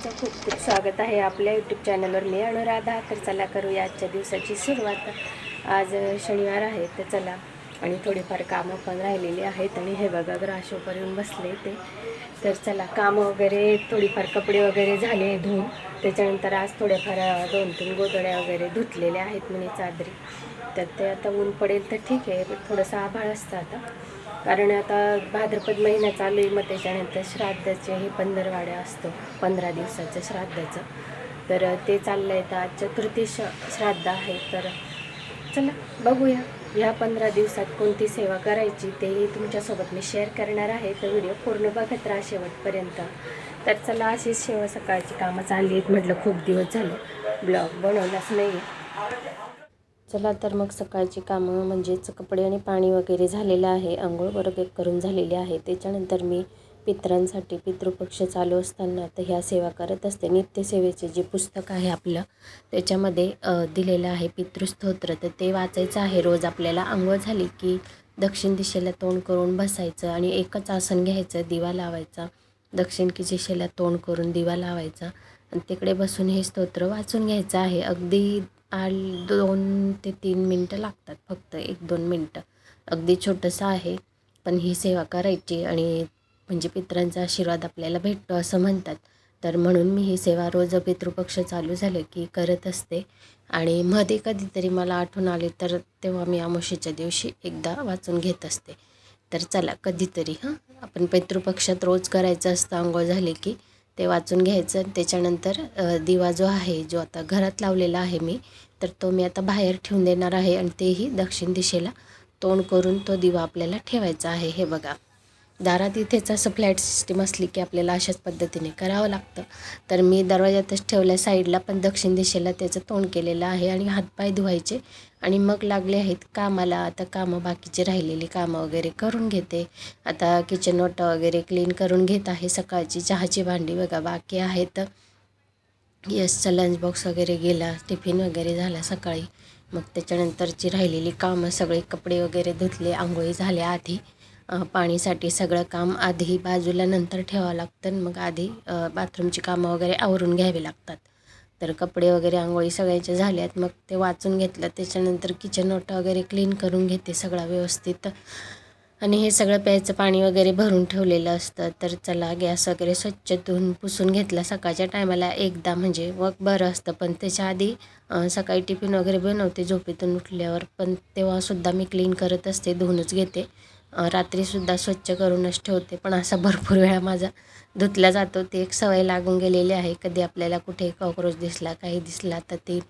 तुमचं खूप खूप स्वागत आहे आपल्या यूट्यूब चॅनलवर मी अनुराधा तर चला करूया आजच्या दिवसाची सुरुवात. आज शनिवार आहे तर चला. आणि थोडीफार कामं पण राहिलेली आहेत. आणि हे बघा ग्राशोपर येऊन बसले ते. तर चला कामं वगैरे थोडीफार कपडे वगैरे झाले धुवून. त्याच्यानंतर आज थोड्याफार दोन तीन गोदड्या वगैरे धुतलेल्या आहेत म्हणे चादरी. तर ते आता ऊन पडेल तर ठीक आहे पण थोडंसं आभाळ असतं आता. कारण आता भाद्रपद महिना चालू आहे मग त्याच्यानंतर श्राद्धाचे हे पंधरवाड्या असतो पंधरा दिवसाचं श्राद्धाचं. तर ते चाललं आहे तर आज चतुर्थी श्राद्ध आहे तर चला बघूया. ह्या पंधरा दिवसात कोणती सेवा करायची तेही तुमच्यासोबत मी शेअर करणार आहे. तर व्हिडिओ पूर्ण बघत राहा शेवटपर्यंत. तर चला अशीच सेवा सकाळची कामं चालली आहेत म्हटलं खूप दिवस झाले. ब्लॉग बनवलाच नाही आहे चला तर मग सकाळची कामं म्हणजेच कपडे आणि पाणी वगैरे झालेलं आहे. आंघोळ वगैरे करून झालेली आहे. त्याच्यानंतर मी पितरांसाठी पितृपक्ष चालू असताना तर ह्या सेवा करत असते. नित्यसेवेचे जे पुस्तक आहे आपलं त्याच्यामध्ये दिलेलं आहे पितृस्तोत्र. तर ते वाचायचं आहे. रोज आपल्याला आंघोळ झाली की दक्षिण दिशेला तोंड करून बसायचं आणि एकच आसन घ्यायचं दिवा लावायचा. दक्षिण की दिशेला तोंड करून दिवा लावायचा. आणि तिकडे बसून हे स्तोत्र वाचून घ्यायचं आहे. अगदी आल दोन ते तीन मिनटं लागतात फक्त एक दोन मिनटं. अगदी छोटंसं आहे पण ही सेवा करायची आणि म्हणजे पितरांचा आशीर्वाद आपल्याला भेटतो असं म्हणतात. तर म्हणून मी ही सेवा रोज पितृपक्ष चालू झालं की करत असते. आणि मध्ये कधीतरी मला आठवण आली तर तेव्हा मी आमोशीच्या दिवशी एकदा वाचून घेत असते. तर चला कधीतरी हां? आपण पितृपक्षात रोज करायचं असतं आंघोळ झाली की ते वाचून घ्यायचं आणि त्याच्यानंतर दिवा जो आहे जो आता घरात लावलेला आहे मी तर तो मी आता बाहेर ठेवून देणार आहे आणि तेही दक्षिण दिशेला तोंड करून तो दिवा आपल्याला ठेवायचा आहे. हे बघा. दारात इथेच असं फ्लॅट सिस्टीम असली की आपल्याला अशाच पद्धतीने करावं लागतं. तर मी दरवाजातच ठेवल्या साईडला पण दक्षिण दिशेला त्याचं तोंड केलेलं आहे आणि हातपाय धुवायचे. आणि मग लागले आहेत कामाला. आता कामं बाकीचे राहिलेली कामं वगैरे करून घेते. आता किचन ओटा वगैरे क्लीन करून घेत आहे. सकाळची चहाची भांडी बघा बाकी आहेत. यसचा लंच बॉक्स वगैरे गेला टिफिन वगैरे झाला सकाळी. मग त्याच्यानंतरची राहिलेली कामं सगळे कपडे वगैरे धुतले आंघोळी झाल्या आधी. पाणीसाठी सगळं काम आधी बाजूला नंतर ठेवावं लागतं. आणि मग आधी बाथरूमची कामं वगैरे आवरून घ्यावी लागतात. तर कपडे वगैरे आंघोळी सगळ्याच्या झाल्यात. मग ते वाचून घेतलं. त्याच्यानंतर किचन ओटा वगैरे क्लीन करून घेते सगळा व्यवस्थित. आणि हे सगळं प्यायचं पाणी वगैरे भरून ठेवलेलं असतं. तर चला गॅस वगैरे स्वच्छ धुवून पुसून घेतला. सकाळच्या टायमाला एकदा म्हणजे मग बरं असतं. पण त्याच्या आधी सकाळी टिफिन वगैरे बनवते. झोपेतून उठल्यावर. पण तेव्हासुद्धा मी क्लीन करत असते. धुवूनच घेते. रात्रीसुद्धा स्वच्छ करूनच ठेवते. पण असा भरपूर वेळा माझा धुतला जातो. ती एक सवय लागून गेलेली आहे. कधी आपल्याला कुठे कॉक्रोच दिसला काही दिसला तर ती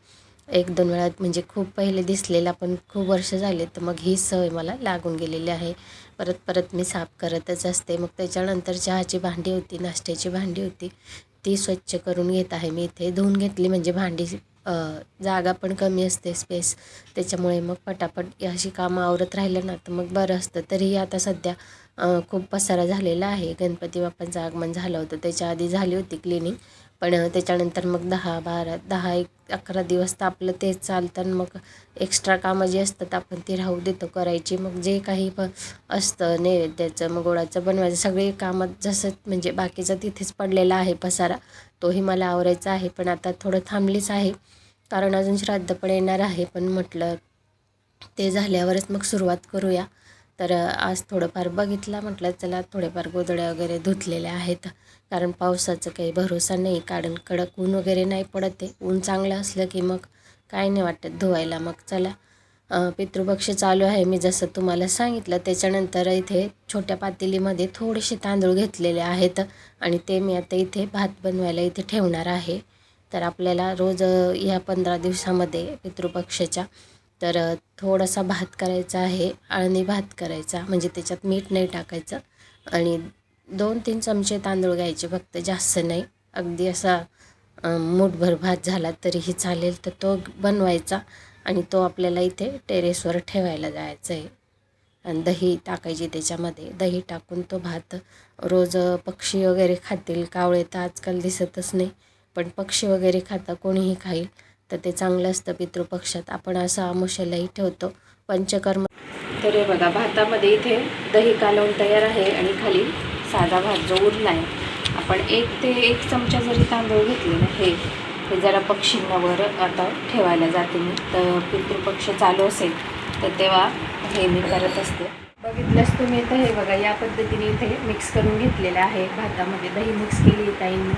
एक दोन वेळा म्हणजे खूप पहिले दिसलेला पण खूप वर्ष झाले तर मग ही सवय मला लागून गेलेली आहे. परत परत मी साफ करतच असते. मग त्याच्यानंतर चहाची भांडी होती नाश्त्याची भांडी होती ती स्वच्छ करून घेत आहे. मी इथे धुवून घेतली. म्हणजे भांडी जागा पण कमी असते स्पेस त्याच्यामुळे मग पटापट अशी कामं आवरत राहिलं ना तर मग बरं असतं. तरीही आता सध्या खूप पसारा झालेला आहे. गणपती बाप्पांचं आगमन झालं होतं. त्याच्या आधी झाली होती क्लिनिंग पण त्याच्यानंतर मग दहा बारा दहा एक अकरा दिवस तर आपलं तेच चालतं मग एक्स्ट्रा कामं जी असतात आपण ती राहू देतो करायची. मग जे काही पण असतं नैवेद्याचं मग गोडाचं बनवायचं. सगळे कामं जसं म्हणजे बाकीचं तिथेच पडलेला आहे पसारा तोही मला आवरायचा आहे. पण आता थोडं थांबलीच आहे. कारण अजून श्राद्ध पण येणार आहे. पण म्हटलं ते झाल्यावरच मग सुरुवात करूया. तर आज थोडंफार बघितलं म्हटलं चला थोडेफार गोदड्या वगैरे धुतलेल्या आहेत. कारण पावसाचं काही भरोसा नाही कारण कडक ऊन वगैरे नाही पडत आहे. ऊन चांगलं असलं की मग काय नाही वाटत धुवायला. मग चला पितृपक्ष चालू आहे. मी जसं तुम्हाला सांगितलं त्याच्यानंतर इथे छोट्या पातेलीमध्ये थोडेसे तांदूळ घेतलेले आहेत. आणि ते मी आता इथे भात बनवायला इथे ठेवणार आहे. तर आपल्याला रोज ह्या पंधरा दिवसामध्ये पितृपक्षाच्या तर थोडासा भात करायचा आहे आळणी भात करायचा म्हणजे त्याच्यात मीठ नाही टाकायचं आणि दोन तीन चमचे तांदूळ घ्यायचे फक्त जास्त नाही. अगदी असा मूठभर भात झाला तरीही चालेल तर तो बनवायचा आणि तो आपल्याला इथे टेरेसवर ठेवायला जायचं आहे. आणि दही टाकायची त्याच्यामध्ये. दही टाकून तो भात रोज पक्षी वगैरे खातील. कावळे तर आजकाल दिसतच नाही पण पक्षी वगैरे खाता कोणीही खाईल. तर ते चांगलं असतं पितृपक्षात. आपण असं आमुष्यालाही ठेवतो. पंचकर्म तर हे बघा भातामध्ये इथे दही कालवून तयार आहे आणि खाली साधा भात जो उरला आहे आपण एक ते एक चमचा जरी तांदूळ घेतले ना हे हे जरा पक्षींवर आता ठेवायला जाते मी. तर पितृपक्ष चालू असेल तर तेव्हा हे मी करत असते. बघितलंच तुम्ही तर हे बघा या पद्धतीने इथे मिक्स करून घेतलेलं आहे. भातामध्ये दही मिक्स केली ताईंनी.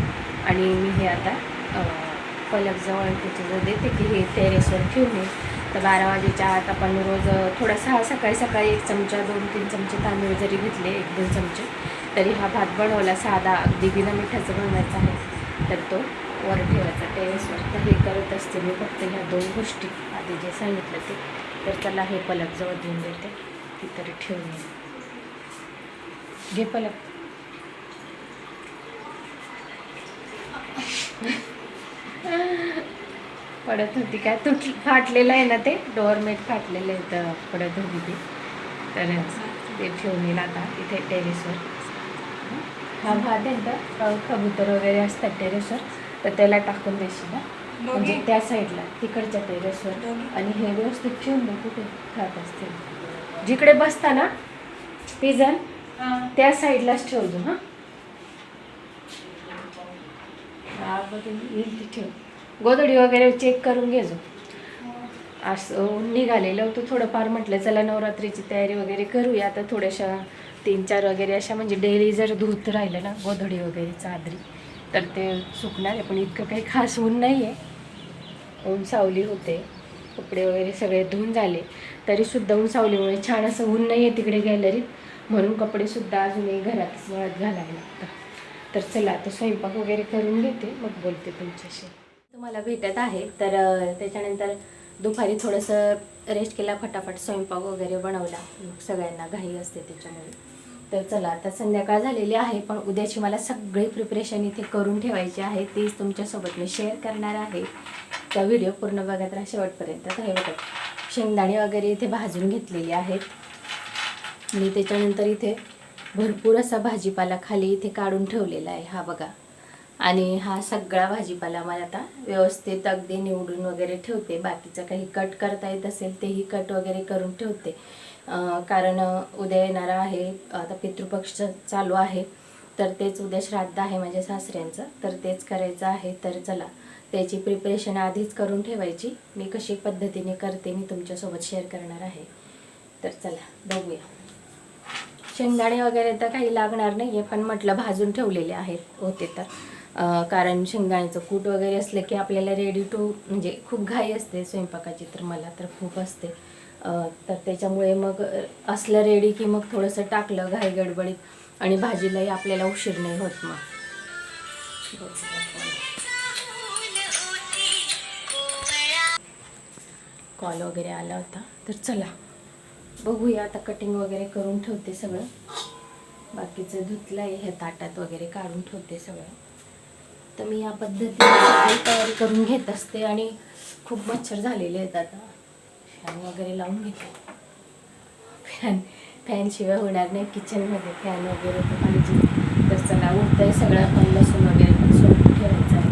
आणि मी हे आता अं, तिथे जर देते की हे टेरेसवर ठेवून ये तर बारा वाजेच्या आत आपण रोज थोडासा सकाळी सकाळी एक चमचा दोन तीन चमचे तांदूळ जरी घेतले एक दोन चमचे तरी हा भात बनवला साधा अगदी बिना मिठाचं बनवायचा आहे. तर तो वर ठेवायचा टेरेसवर तर हे करत असते मी फक्त ह्या दोन गोष्टी. आधी जे सांगितलं ते. तर त्याला हे पलकजवळ देऊन देते. ती तरी ठेवून ये. घे पलक. पडत होती. काय तुट फाटलेलं आहे ना ते? डोअरमेट फाटलेलं आहे तर पडत होती ती. तर ते ठेवून येईल आता इथे टेरेसवर हा भात आहे कबूतर वगैरे असतात टेरेसवर तर त्याला टाकून देशील ना म्हणजे त्या साईडला तिकडच्या टेरेसवर आणि हे व्यवस्थित ठेवून दे कुठे? खात असतील. जिकडे बसता ना पिझन त्या साईडलाच ठेवतो हां? हा येईल ती ठेव गोधडी वगैरे चेक करून घेजो असं ऊन निघालेलं होतं थोडंफार म्हटलं चला नवरात्रीची तयारी वगैरे करूया. आता थोड्याशा तीन चार वगैरे अशा म्हणजे डेली जर धुत राहिलं ना गोधडी वगैरे चादरी तर ते सुकणार आहे. पण इतकं काही खास ऊन नाही आहे ऊन सावली होते. कपडे वगैरे सगळे धुवून झाले. तरीसुद्धा ऊन सावलीमुळे छान असं ऊन नाही आहे तिकडे गॅलरीत म्हणून कपडेसुद्धा अजूनही घरातच वाळत घालावे लागतात. तर चला आता स्वयंपाक वगैरे करून घेते मग बोलते तुमच्याशी. तुम्हाला भेटत आहे तर त्याच्यानंतर दुपारी थोडंसं रेस्ट केला फटाफट स्वयंपाक वगैरे बनवला. मग सगळ्यांना घाई असते त्याच्यामुळे. तर चला आता संध्याकाळ झालेली आहे पण उद्याची मला सगळी प्रिपरेशन इथे करून ठेवायची आहे तीच तुमच्यासोबत मी शेअर करणार आहे. त्या व्हिडिओ पूर्ण बघत राहा शेवटपर्यंत. तर हे बघा शेंगदाणे वगैरे इथे भाजून घेतलेली आहेत. आणि त्याच्यानंतर इथे भरपूर असा भाजीपाला खाली इथे काढून ठेवलेला आहे हा बघा. आणि हा सगळा भाजीपाला मला आता व्यवस्थित अगदी निवडून वगैरे ठेवते. बाकीचं काही कट करता येत असेल तेही कट वगैरे करून ठेवते. कारण उद्या येणारा आहे आता पितृपक्ष चालू आहे. तर तेच उद्या श्राद्ध आहे माझ्या सासऱ्यांचं. तर तेच करायचं आहे तर चला. त्याची प्रिपरेशन आधीच करून ठेवायची. मी कशी पद्धतीने करते मी तुमच्यासोबत शेअर करणार आहे. तर चला बघूया. शेंगदाणे वगैरे तर काही लागणार नाही आहे पण म्हटलं भाजून ठेवलेले आहेत होते तर. कारण शेंगदाण्याचं कूट वगैरे असलं की आपल्याला रेडी टू म्हणजे खूप घाई असते स्वयंपाकाची तर मला तर खूप असते. तर त्याच्यामुळे मग असलं रेडी की मग थोडंसं टाकलं घाई गडबडीत आणि भाजीलाही आपल्याला उशीर नाही होत मग. कॉल वगैरे आला होता तर चला. बघूया आता कटिंग वगैरे करून ठेवते सगळं. बाकीचं धुतलं आहे ह्या ताटात वगैरे काढून ठेवते सगळं. तर मी या पद्धतीने तयारी करून घेत असते आणि खूप मच्छर झालेले आहेत आता. फॅन वगैरे लावून घेते. फॅन फॅनशिवाय होणार नाही किचनमध्ये फॅन वगैरे तर पाहिजे. तर चला उठतंय सगळं. पण लसूण वगैरे पण सोडून ठेवायचं आहे.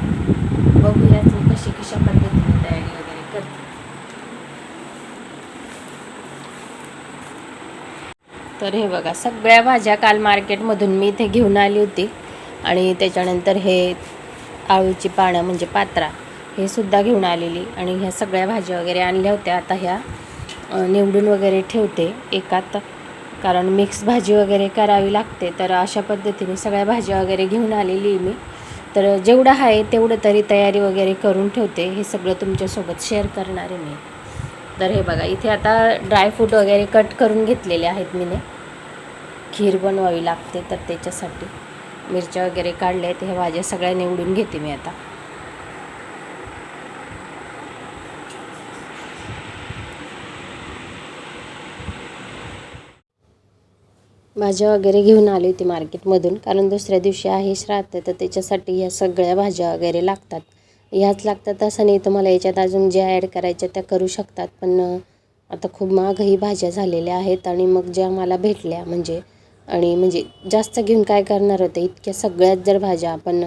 बघूया मी कशी कशा पद्धतीने तयारी वगैरे करते तर हे बघा सगळ्या भाज्या काल मार्केटमधून मी इथे घेऊन आली होती. आणि त्याच्यानंतर हे आळूची पानं म्हणजे पात्रा हे सुद्धा घेऊन आलेली. आणि ह्या सगळ्या भाज्या वगैरे आणल्या होत्या. आता ह्या निवडून वगैरे ठेवते एकात. कारण मिक्स भाजी वगैरे करावी लागते. तर अशा पद्धतीने सगळ्या भाज्या वगैरे घेऊन आलेली आहे मी. तर जेवढं आहे तेवढं तरी तयारी वगैरे करून ठेवते. हे सगळं तुमच्यासोबत शेअर करणार आहे मी. तर हे बघा इथे आता ड्रायफ्रूट वगैरे कट करून घेतलेले आहेत मीने. खीर बनवावी लागते तर त्याच्यासाठी. मिरच्या वगैरे काढल्या आहेत हे भाज्या सगळ्या निवडून घेते मी आता. भाज्या वगैरे घेऊन आली होती मार्केटमधून कारण दुसऱ्या दिवशी आहे श्राद्ध तर त्याच्यासाठी ह्या सगळ्या भाज्या वगैरे लागतात. ह्याच लागतात असं नाही. तुम्हाला याच्यात अजून ज्या ॲड करायच्या त्या करू शकतात. पण आता खूप महागही भाज्या झालेल्या आहेत आणि मग ज्या मला भेटल्या म्हणजे आणि म्हणजे जास्त घेऊन काय करणार होतं? इतक्या सगळ्यात जर भाज्या आपण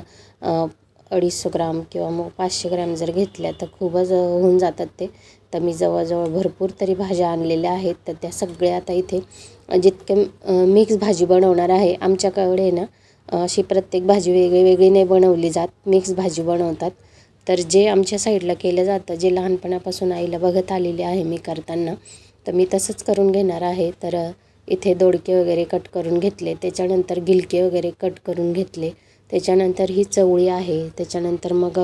अडीचशे ग्राम किंवा मग पाचशे ग्राम जर घेतल्या तर खूपच होऊन जातात ते. तर मी जवळजवळ भरपूर तरी भाज्या आणलेल्या आहेत. तर त्या सगळ्या आता इथे जितके मिक्स भाजी बनवणार आहे आमच्याकडे ना अशी प्रत्येक भाजी वेगळी वेगळी नाही बनवली जात. मिक्स भाजी बनवतात. तर जे आमच्या साईडला केलं जातं जे लहानपणापासून आईला बघत आलेले आहे मी करताना तर मी तसंच करून घेणार आहे. तर इथे दोडके वगैरे कट करून घेतले त्याच्यानंतर गिलके वगैरे कट करून घेतले त्याच्यानंतर ही चवळी आहे त्याच्यानंतर मग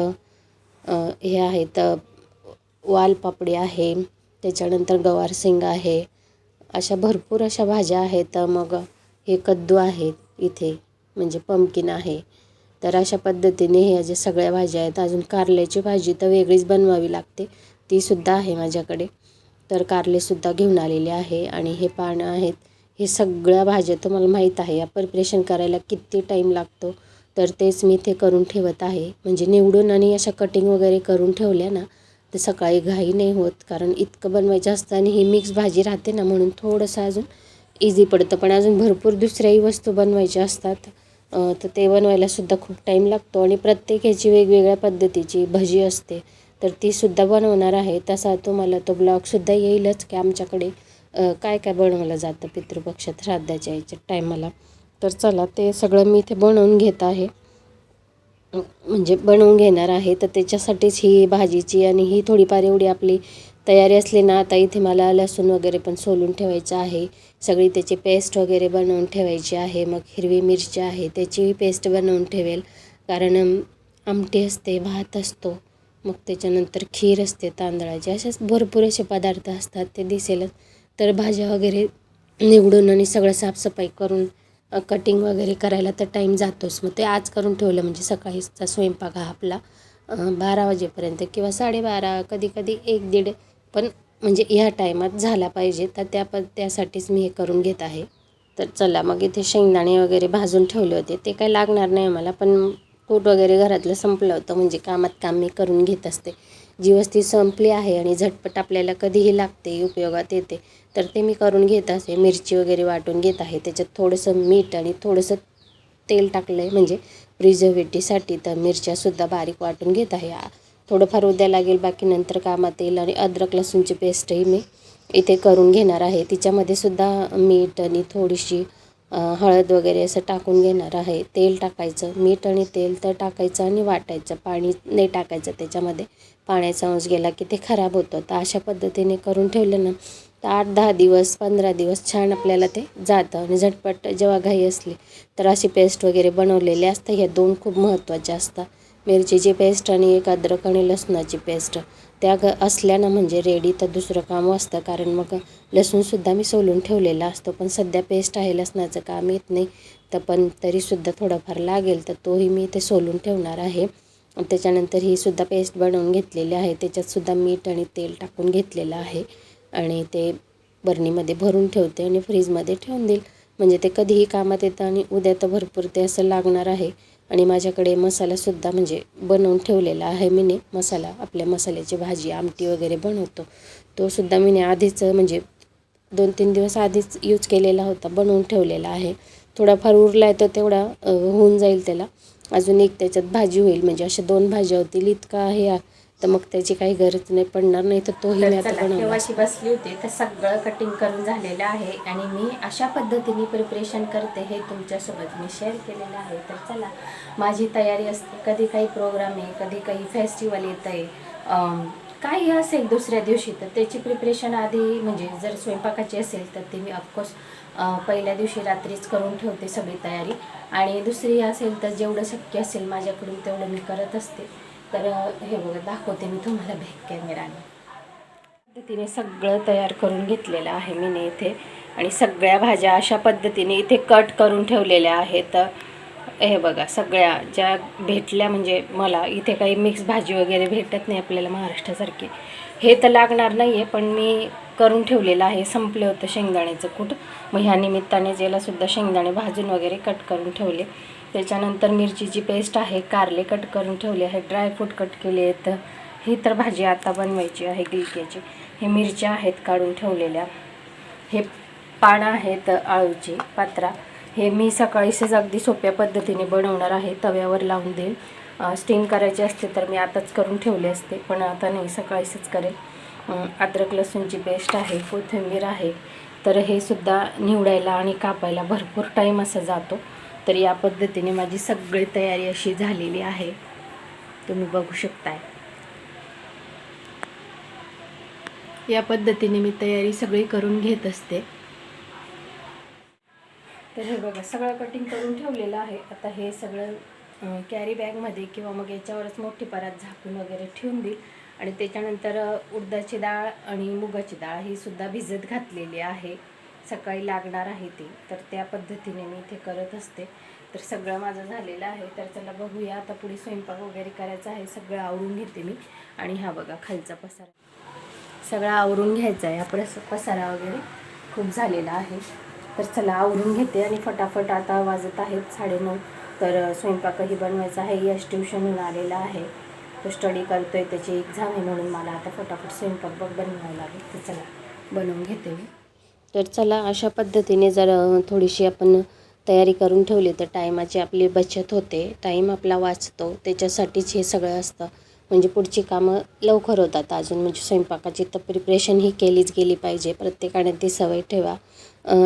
हे आहेत वालपापडी आहे त्याच्यानंतर गवारसिंग आहे अशा भरपूर अशा भाज्या आहेत. मग हे कद्दू आहेत इथे म्हणजे पंपकिन आहे. तर अशा पद्धतीने ह्या ज्या सगळ्या भाज्या आहेत अजून कारल्याची भाजी तर वेगळीच बनवावी लागते. तीसुद्धा आहे माझ्याकडे. तर कारलेसुद्धा घेऊन आलेले आहे आणि हे पानं आहेत. हे सगळ्या भाज्या तुम्हाला माहीत आहे. या प्रिपरेशन करायला किती टाईम लागतो? तर तेच मी ते करून ठेवत आहे. म्हणजे निवडून आणि अशा कटिंग वगैरे करून ठेवल्या ना तर सकाळी घाई नाही होत. कारण इतकं बनवायचं असतं आणि ही मिक्स भाजी राहते ना म्हणून थोडंसं अजून इझी पडतं. पण अजून भरपूर दुसऱ्याही वस्तू बनवायच्या असतात. तर ते बनवायलासुद्धा खूप टाईम लागतो आणि प्रत्येक ह्याची वेगवेगळ्या पद्धतीची भजी असते. तर तीसुद्धा बनवणार आहे. तसा तुम्हाला तो ब्लॉगसुद्धा येईलच की आमच्याकडे काय काय बनवलं जातं पितृपक्षात श्राद्धाच्या याच्या टायमाला तर चला ते सगळं मी इथे बनवून घेत आहे. म्हणजे बनवून घेणार आहे. तर त्याच्यासाठीच ही भाजीची आणि ही थोडीफार एवढी आपली तयारी असली ना आता इथे मला लसूण वगैरे पण सोलून ठेवायचं आहे. सगळी त्याची पेस्ट वगैरे बनवून ठेवायची आहे. मग हिरवी मिरची आहे त्याचीही पेस्ट बनवून ठेवेल. कारण आमटी असते भात असतो. मग त्याच्यानंतर खीर असते तांदळाची. असेच भरपूर असे पदार्थ असतात ते दिसेलच. तर भाज्या वगैरे निवडून आणि सगळं साफसफाई करून कटिंग वगैरे करायला तर टाईम जातोच. मग ते आज करून ठेवलं म्हणजे सकाळीचा स्वयंपाक हा आपला बारा वाजेपर्यंत किंवा साडेबारा कधी कधी एक दीड पण म्हणजे ह्या टायमात झाला पाहिजे तर त्या प त्यासाठीच मी हे करून घेत आहे. तर चला मग इथे शेंगदाणे वगैरे भाजून ठेवले होते. ते काही लागणार नाही मला पण कूट वगैरे घरातलं संपलं होतं. म्हणजे कामात काम मी करून घेत असते. जी वस्ती संपली आहे आणि झटपट आपल्याला कधीही लागते उपयोगात येते तर ते मी करून घेत असते मिरची वगैरे वाटून घेत आहे. त्याच्यात थोडंसं मीठ आणि थोडंसं तेल टाकलं आहे म्हणजे प्रिझर्वेटिव्हसाठी तर मिरच्यासुद्धा बारीक वाटून घेत आहे. थोडंफार उद्या लागेल बाकी नंतर कामात येईल आणि अद्रक लसूणची पेस्टही मी इथे करून घेणार आहे. तिच्यामध्ये सुद्धा मीठ आणि थोडीशी हळद वगैरे असं टाकून घेणार आहे. तेल टाकायचं मीठ आणि तेल तर टाकायचं आणि वाटायचं पाणी नाही टाकायचं त्याच्यामध्ये. पाण्याचा अंश गेला की ते खराब होतं. तर अशा पद्धतीने करून ठेवलं ना तर आठ दहा दिवस पंधरा दिवस छान आपल्याला ते जातं आणि झटपट जेव्हा घाई असली तर अशी पेस्ट वगैरे बनवलेली असतं. ह्या दोन खूप महत्त्वाच्या असतात. मिरचीची पेस्ट आणि एक अद्रक आणि लसणाची पेस्ट. त्या ग असल्यानं म्हणजे रेडी तर दुसरं काम असतं. कारण मग लसूणसुद्धा मी सोलून ठेवलेला असतो. पण सध्या पेस्ट आहे लसणाचं काम येत नाही. तर पण तरीसुद्धा थोडाफार लागेल. तर तोही मी इथे सोलून ठेवणार आहे. त्याच्यानंतर ही सुद्धा पेस्ट बनवून घेतलेली आहे. त्याच्यातसुद्धा मीठ आणि तेल टाकून घेतलेलं आहे. आणि ते बरणीमध्ये भरून ठेवते आणि फ्रीजमध्ये ठेवून देईल. म्हणजे ते कधीही कामात येतं आणि उद्या तर भरपूर ते असं लागणार आहे. आणि माझ्याकडे मसालासुद्धा म्हणजे बनवून ठेवलेला आहे मीने. मसाला आपल्या मसाल्याची भाजी आमटी वगैरे बनवतो. तो सुद्धा मीने आधीच म्हणजे दोन तीन दिवस आधीच यूज केलेला होता बनवून ठेवलेला आहे. थोडाफार उरला आहे तर तेवढा होऊन जाईल त्याला. अजून एक त्याच्यात भाजी होईल. म्हणजे अशा दोन भाज्या होतील. इतका आहे तर मग त्याची काही गरज नाही पडणार नाही तर तोही मी आता बनवला बसली होती. तर सगळं कटिंग करून झालेलं आहे आणि मी अशा पद्धतीने प्रिपरेशन करते हे तुमच्यासोबत मी शेअर केलेलं आहे. तर चला माझी तयारी असते. कधी काही प्रोग्राम आहे कधी काही फेस्टिवल येत आहे काही असेल दुसऱ्या दिवशी तर त्याची प्रिपरेशन आधी म्हणजे जर स्वयंपाकाची असेल तर ती मी ऑफकोर्स पहिल्या दिवशी रात्रीच करून ठेवते सगळी तयारी. आणि दुसरी असेल तर जेवढं शक्य असेल माझ्याकडून तेवढं मी करत असते. तर हे बघा दाखवते मी तुम्हाला बॅक कॅमेराने पद्धतीने सगळं तयार करून घेतलेलं आहे मी इथे. आणि सगळ्या भाज्या अशा पद्धतीने इथे कट करून ठेवलेल्या आहेत. हे बघा सगळ्या ज्या भेटल्या म्हणजे मला इथे काही मिक्स भाजी वगैरे भेटत नाही आपल्याला महाराष्ट्रासारखी. हे तर लागणार नाही आहे पण मी करून ठेवलेलं आहे. संपलं होतं शेंगदाण्याचं कूट. मग ह्या निमित्ताने ज्यालासुद्धा शेंगदाणे भाजून वगैरे कट करून ठेवले त्याच्यानंतर मिरचीची पेस्ट आहे कारले कट करून ठेवले आहे ड्रायफ्रूट कट केले आहेत. ही तर भाजी आता बनवायची आहे गिलक्याची. हे मिरच्या आहेत काढून ठेवलेल्या. हे पानं आहेत आळूची पात्रा. हे मी सकाळीच अगदी सोप्या पद्धतीने बनवणार आहे तव्यावर लावून देईल. स्टीम करायचे असते तर मी आताच करून ठेवले असते पण आता नाही सकाळीच करेल अद्रक लसूणची पेस्ट आहे कोथिंबीर आहे. तर हे सुद्धा निवडायला आणि कापायला भरपूर टाईम असा जातो. तर या पद्धतीने माझी सगळी तयारी अशी झालेली आहे. तुम्ही बघू शकताय. या पद्धतीने मी तयारी सगळी करून घेत असते. तर हे बघा सगळं कटिंग करून ठेवलेलं आहे. आता हे सगळं कॅरी बॅगमध्ये किंवा मग याच्यावरच मोठी परात झाकून वगैरे ठेवून देईल. आणि त्याच्यानंतर उडदाची डाळ आणि मुगाची डाळ ही सुद्धा भिजत घातलेली आहे. सकाळी लागणार आहे ते तर त्या पद्धतीने मी इथे करत असते. तर सगळं माझं झालेलं आहे तर चला बघूया आता पुढे स्वयंपाक वगैरे करायचा आहे सगळं आवरून घेते मी. आणि हा बघा खालचा पसारा. सगळं आवरून घ्यायचा आहे. आपला पसारा वगैरे खूप झालेला आहे. तर चला आवरून घेते आणि फटाफट आता वाजत आहेत साडेनऊ. तर स्वयंपाकही बनवायचा आहे. यश ट्युशनहून आलेला आहे. तो स्टडी करतोय त्याची एक्झाम आहे म्हणून मला आता फटाफट स्वयंपाक बघ बनवावा लागेल. तर चला बनवून घेते मी. तर चला अशा पद्धतीने जर थोडीशी आपण तयारी करून ठेवली तर टायमाची आपली बचत होते. टाईम आपला वाचतो. त्याच्यासाठीच हे सगळं असतं. म्हणजे पुढची कामं लवकर होतात अजून. म्हणजे स्वयंपाकाची तर प्रिपरेशन ही केलीच गेली पाहिजे. प्रत्येकाने ती सवय ठेवा.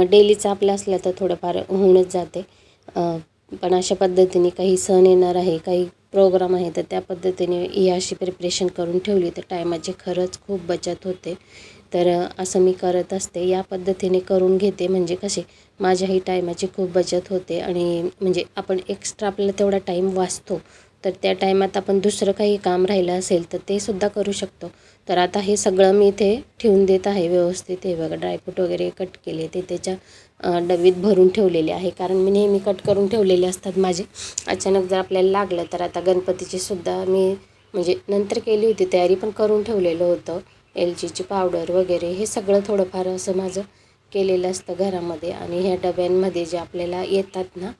डेलीचं आपलं असलं तर थोडंफार होऊनच जाते. पण अशा पद्धतीने काही सण येणार आहे काही प्रोग्राम आहे तर त्या पद्धतीने ही अशी प्रिपरेशन करून ठेवली तर टायमाची खरंच खूप बचत होते. तर असं मी करत असते. या पद्धतीने करून घेते. म्हणजे कसे माझ्याही टायमाची खूप बचत होते आणि म्हणजे आपण एक्स्ट्रा आपल्याला तेवढा टाईम वाचतो. तर त्या टायमात आपण दुसरं काही काम राहिलं असेल तर ते सुद्धा करू शकतो. तर आता हे सगळं मी इथे ठेवून देत आहे व्यवस्थित. हे बघा ड्रायफ्रूट वगैरे कट केले. ते त्याच्या डबीत भरून ठेवलेले आहे. कारण मी नेहमी कट करून ठेवलेले असतात माझे. अचानक जर आपल्याला लागलं तर आता गणपतीची सुद्धा मी म्हणजे नंतर केली होती तयारी पण करून ठेवलेलं होतं. एलचीची पावडर वगैरे हे सगळं थोडंफार असं माझं केलेलं असतं घरामध्ये. आणि ह्या डब्यांमध्ये जे आपल्याला येतात ना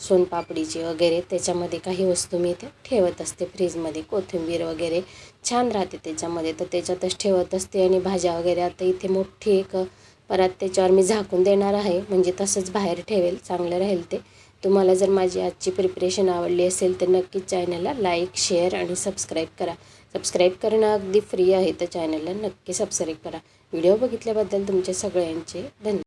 सोनपापडीचे वगैरे त्याच्यामध्ये काही वस्तू मी इथे ठेवत असते. फ्रीजमध्ये कोथिंबीर वगैरे छान राहते त्याच्यामध्ये. तर त्याच्यातच ठेवत असते आणि भाज्या वगैरे. आता इथे मोठी एक परत त्याच्यावर मी झाकून देणार आहे. म्हणजे तसंच बाहेर ठेवेल चांगलं राहील ते. तुम्हाला जर माझी आजची प्रिपरेशन आवडली असेल तर नक्कीच चॅनलला लाईक शेअर आणि सबस्क्राईब करा. सबस्क्राईब करणं अगदी फ्री आहे त्या चॅनलला नक्की सबस्क्राईब करा. व्हिडिओ बघितल्याबद्दल तुमच्या सगळ्यांचे धन्यवाद.